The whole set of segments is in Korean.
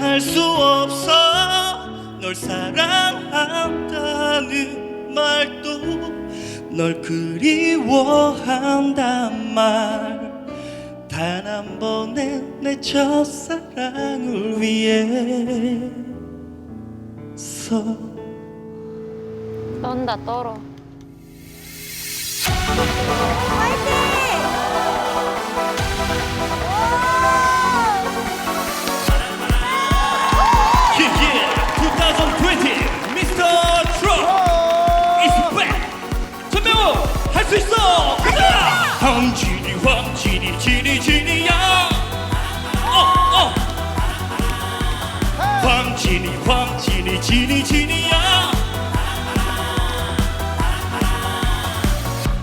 할 수 없어. 널 사랑한다는 말도 널 그리워한단 말. 단 한 번의 내 첫사랑을 위해서. 떤다 떨어. 황진이 황진이 진이 진이야. 어 어. 황진이 황진이 진이 진이야.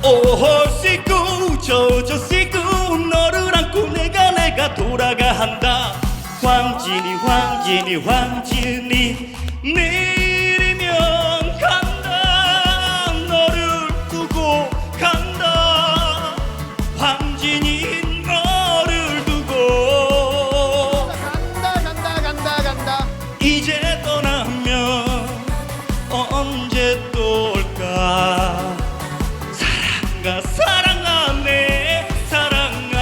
오호 씨구 저저 씨구 너를 안고 내가 내가 돌아가 한다 황진이 황진이 황진이 내 사랑아 내 사랑아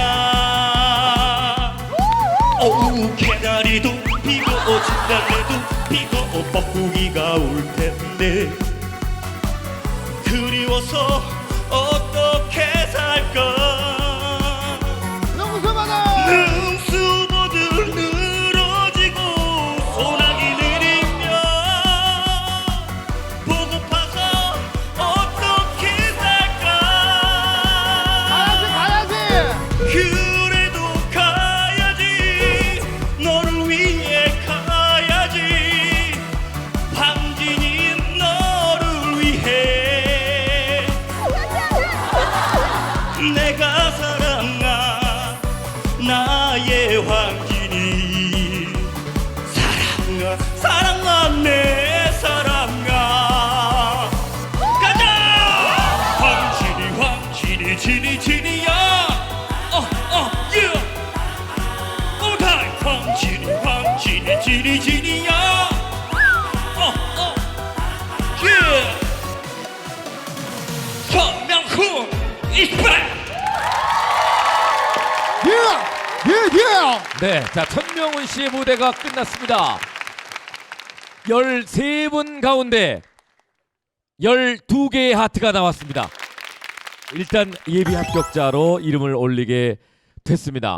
어우 개다리도 피고 진달래도 피고 뻐꾸기가 올 텐데. 그리워서 어떻게 살까 황진이 사랑아 사랑아 내 사랑아. 가자! 황진이 황진이 진이 진이야. 어어 예. 오타이. 황진이 황진이 진이 진이야. 어어 예. 전명훈 이스백 예 예 예 네, 자 천명훈 씨의 무대가 끝났습니다. 13분 가운데 12개의 하트가 나왔습니다. 일단 예비 합격자로 이름을 올리게 됐습니다.